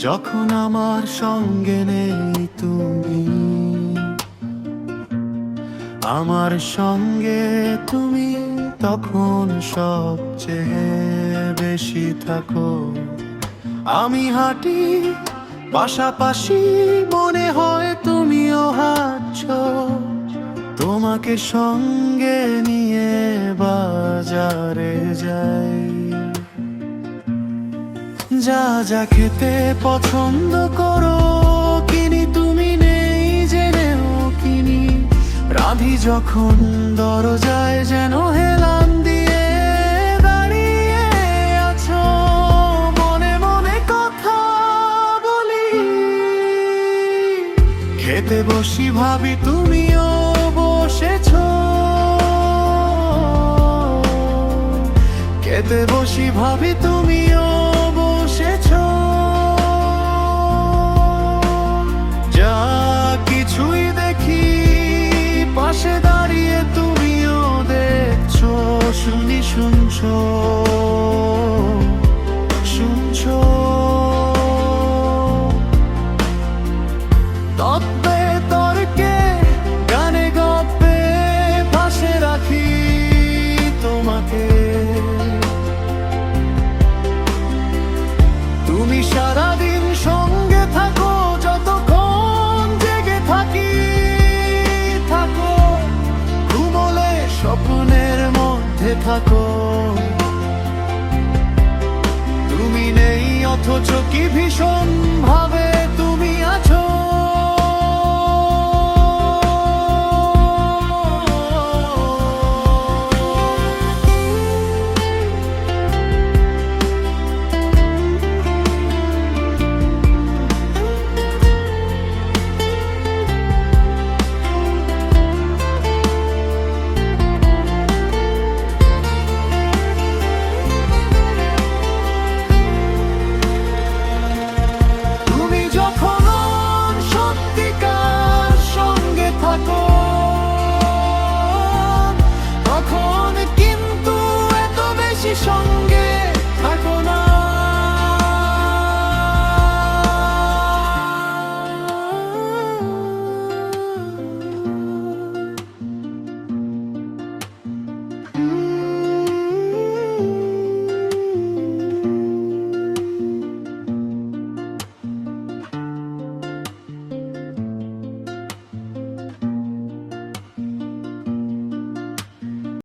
যখন আমার সঙ্গে নেই তুমি, আমার সঙ্গে তুমি তখন সবচেয়ে বেশি থাকো। আমি হাঁটি, পাশাপাশি মনে হয় তুমিও হাঁটছ। তোমাকে সঙ্গে নিয়ে বাজারে যাই। যা যা খেতে পছন্দ করো, কিনি তুমি নেই জেনেও কিনি। রাধি যখন দরজায় যেন হেলান দিয়ে দাঁড়িয়ে আছো, মনে মনে কথা বলি। খেতে বসি ভাবি তুমিও বসেছো। খেতে বসি ভাবি তুমিও শুনছো শুনছো। তত্ত্বে থাকো। তুমি নেই অথচ কি ভীষণ 伤